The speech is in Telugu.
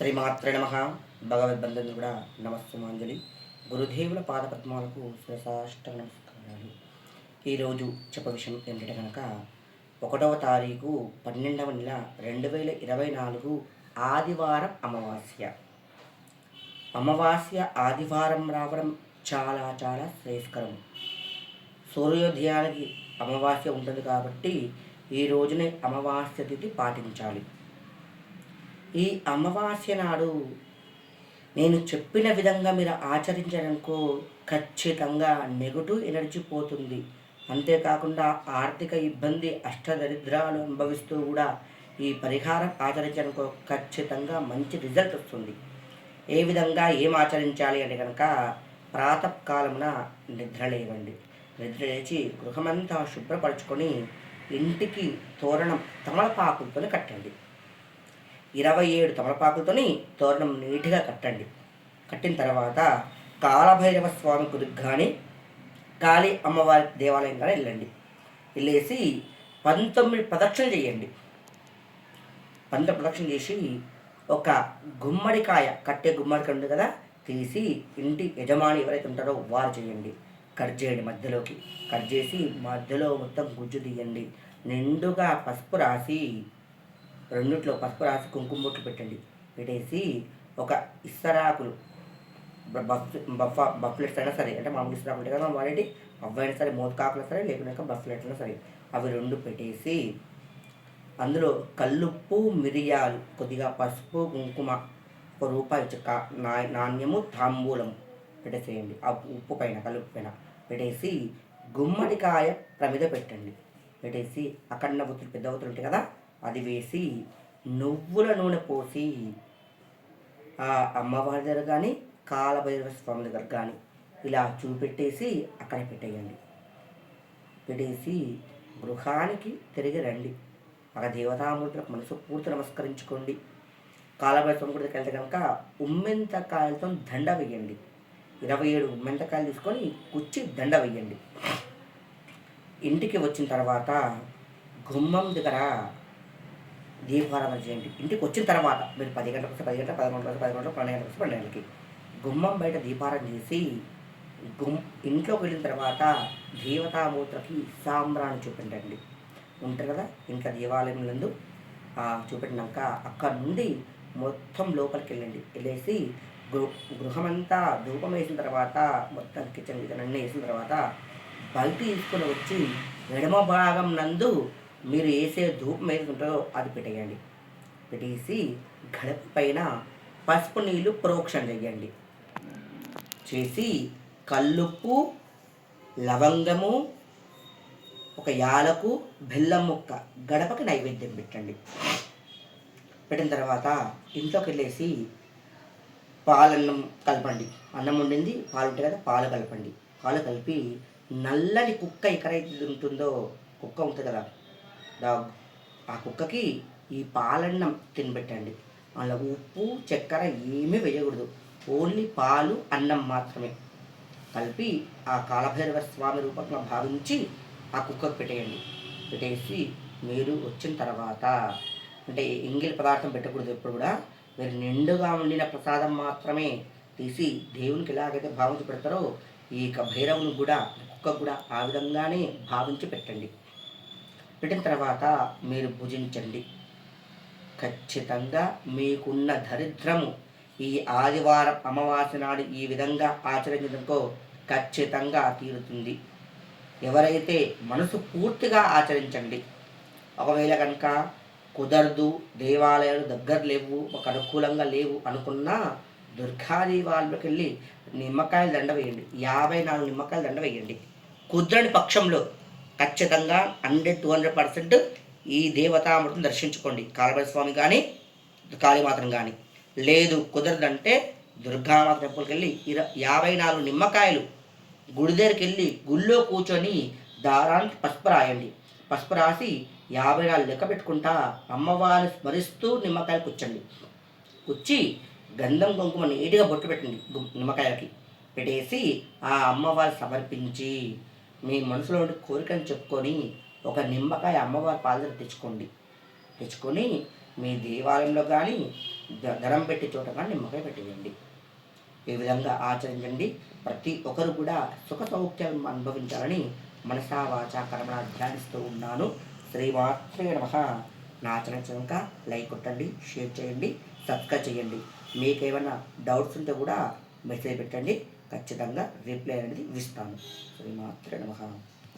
శ్రీమాత్ర నమ. భగవద్బంధుని కూడా నమస్సుమాంజలి గురుదేవుల పాదపద్మాలకు శిరసాష్ట నమస్కారాలు. ఈరోజు చెప్ప విషయం ఏంటంటే కనుక ఒకటవ తారీఖు పన్నెండవ నెల రెండు వేల ఇరవై నాలుగు ఆదివారం అమావాస్య. అమావాస్య ఆదివారం రావడం చాలా చాలా శ్రేయస్కరం. సూర్యోదయానికి అమావాస్య ఉంటుంది కాబట్టి ఈ రోజునే అమావాస్య తిథి పాటించాలి. ఈ అమావాస్య నాడు నేను చెప్పిన విధంగా మీరు ఆచరించడానికో ఖచ్చితంగా నెగటివ్ ఎనర్జీ పోతుంది. అంతేకాకుండా ఆర్థిక ఇబ్బంది అష్టదరిద్రాలు అనుభవిస్తూ కూడా ఈ పరిహారం ఆచరించడానికో ఖచ్చితంగా మంచి రిజల్ట్ వస్తుంది. ఏ విధంగా ఏం ఆచరించాలి అంటే కనుక ప్రాతకాలమున నిద్ర లేవండి. నిద్ర లేచి గృహమంతా శుభ్రపరచుకొని ఇంటికి తోరణం తమలపాకులతో కట్టండి. ఇరవై ఏడు తమలపాకులతోని తోరణం నీట్గా కట్టండి. కట్టిన తర్వాత కాలభైరవ స్వామి గుడికి కానీ కాళీ అమ్మవారి దేవాలయం కానీ వెళ్ళండి. వెళ్ళేసి పంతొమ్మిది ప్రదక్షిణలు చేయండి. పంతొమ్మిది ప్రదక్షిణ చేసి ఒక గుమ్మడికాయ కట్టే గుమ్మడికాయ ఉంది కదా తీసి ఇంటి యజమాని ఎవరైతే ఉంటారో వారు చేయండి. కట్ చేయండి మధ్యలోకి. కట్ చేసి మధ్యలో మొత్తం గుజ్జు తీయండి. నిండుగా పసుపు రాసి రెండిట్లో పసుపు రాసి కుంకుమ బొట్లు పెట్టండి. పెట్టేసి ఒక ఇస్తరాకులు బఫ్ బఫ్ బఫ్లెట్స్ అయినా సరే అంటే మామూలు ఇస్తరాకులు ఉంటాయి కదా మనం వాడేటి? అవ్వైనా సరే మోతకాకులు సరే లేకుండా బఫ్లెట్స్ అయినా సరే అవి రెండు పెట్టేసి అందులో కల్లుప్పు మిరియాలు కొద్దిగా పసుపు కుంకుమ ఒక రూపాయి చుక్క నా నాణ్యము తాంబూలం పెట్టేసేయండి. ఆ ఉప్పు పైన కల్లుప్పు పైన పెట్టేసి గుమ్మడికాయ ప్రమిద పెట్టండి. పెట్టేసి అఖండ ఒత్తులు పెద్ద ఒత్తులు ఉంటాయి కదా అది వేసి నువ్వుల నూనె పోసి ఆ అమ్మవారి దగ్గర కానీ కాలభైరవ స్వామి దగ్గర కానీ ఇలా చూపెట్టేసి అక్కడ పెట్టేయండి. పెట్టేసి గృహానికి తిరిగి రండి. ఆ దేవతామూర్తులకు మనసు పూర్తి నమస్కరించుకోండి. కాలభైరవ స్వామి గుడికి వెళ్తే కనుక ఉమ్మెంతకాయలతో దండ వేయండి. ఇరవై ఏడు ఉమ్మెంతకాయలు తీసుకొని కుచ్చి దండ వేయండి. ఇంటికి వచ్చిన తర్వాత గుమ్మం దగ్గర దీపారాధన చేయండి. ఇంటికి వచ్చిన తర్వాత మీరు పది గంటలకు వస్తే పది గంటల పదకొండు గంటలకు పది గంటలకు పన్నెండు గంటలకు పన్నెండు గంటలకి గుమ్మం బయట దీపారాధన చేసి గుమ్ ఇంట్లోకి వెళ్ళిన తర్వాత దేవతామూర్తులకి సాంబ్రాన్ని చూపించండి. ఉంటారు కదా ఇంట్లో దేవాలయం నందు. చూపెట్టినాక అక్కడ నుండి మొత్తం లోపలికి వెళ్ళండి. వెళ్ళేసి గృ గృహమంతా ధూపం వేసిన తర్వాత మొత్తం కిచెన్ కిచెన్ అన్నీ వేసిన తర్వాత బయట తీసుకుని వచ్చి ఎడమ భాగం నందు మీరు వేసే ధూపం వేసుకుంటారో అది పెట్టేయండి. పెట్టేసి గడప పైన పసుపు నీళ్ళు ప్రోక్షణ చేయండి. చేసి కల్లుప్పు లవంగము ఒక యాలకు బెల్లం ముక్క గడపకి నైవేద్యం పెట్టండి. పెట్టిన తర్వాత ఇంట్లోకి వెళ్ళేసి పాలన్నం కలపండి. అన్నం వండింది పాలు ఉంటాయి కదా పాలు కలపండి. పాలు కలిపి నల్లని కుక్క ఎక్కడైతే ఉంటుందో కుక్క ఉంటుంది కదా డాగ్ ఆ కుక్కకి ఈ పాలన్నం తినబెట్టండి అందులో ఉప్పు చక్కెర ఏమీ వేయకూడదు. ఓన్లీ పాలు అన్నం మాత్రమే. కలిపి ఆ కాలభైరవ స్వామి రూపంగా భావించి ఆ కుక్కకు పెట్టేయండి. పెట్టేసి మీరు వచ్చిన తర్వాత అంటే ఎంగిలి పదార్థం పెట్టకూడదు ఎప్పుడు కూడా. మీరు నిండుగా ఉండిన ప్రసాదం మాత్రమే తీసి దేవునికి ఎలాగైతే భావించి పెడతారో ఈ యొక్క భైరవుని కూడా కుక్కకు కూడా ఆ విధంగానే భావించి పెట్టండి. పెట్టిన తర్వాత మీరు భుజించండి. ఖచ్చితంగా మీకున్న దరిద్రము ఈ ఆదివారం అమావాస్య నాడు ఈ విధంగా ఆచరించడంతో ఖచ్చితంగా తీరుతుంది. ఎవరైతే మనసు పూర్తిగా ఆచరించండి. ఒకవేళ కనుక కుదరదు దేవాలయాలు దగ్గర లేవు ఒక అనుకూలంగా లేవు అనుకున్నా దుర్గాదేవాలయంలోకి వెళ్ళి నిమ్మకాయలు దండ వేయండి. యాభై నాలుగు నిమ్మకాయలు దండ వేయండి. కుదరని పక్షంలో ఖచ్చితంగా హండ్రెడ్ టూ హండ్రెడ్ పర్సెంట్ ఈ దేవతామృతం దర్శించుకోండి. కాళభైర స్వామి కానీ కాళీమాతను కానీ లేదు కుదరదంటే దుర్గామాత టెంపుల్కి వెళ్ళి ఇర యాభై నాలుగు నిమ్మకాయలు గుడి దగ్గరికి వెళ్ళి గుళ్ళో కూర్చొని దారానికి పసుపు రాయండి. పసుపు రాసి యాభై నాలుగు లెక్క పెట్టుకుంటా అమ్మవారిని స్మరిస్తూ నిమ్మకాయలు కూర్చండి. కూర్చి గంధం కుంకుమ నీటిగా బొట్టు పెట్టండి నిమ్మకాయలకి. పెట్టేసి ఆ అమ్మవారి సమర్పించి మీ మనసులో కోరికను చెప్పుకొని ఒక నిమ్మకాయ అమ్మవారి పాదం తెచ్చుకోండి. తెచ్చుకొని మీ దేవాలయంలో కానీ ధనం పెట్టే చోట కానీ నిమ్మకాయ పెట్టేయండి. ఈ విధంగా ఆచరించండి. ప్రతి ఒక్కరు కూడా సుఖ సౌఖ్యం అనుభవించాలని మనసా వాచ కర్మణ ధ్యానిస్తూ ఉన్నాను. శ్రీమాత్రే నమ. నా లైక్ కొట్టండి షేర్ చేయండి సబ్స్క్రైబ్ చేయండి. మీకు ఏమైనా డౌట్స్ ఉంటే కూడా మెసేజ్ పెట్టండి. ఖచ్చితంగా రిప్లై అనేది ఇస్తాను. శ్రీమాత్రే నమ.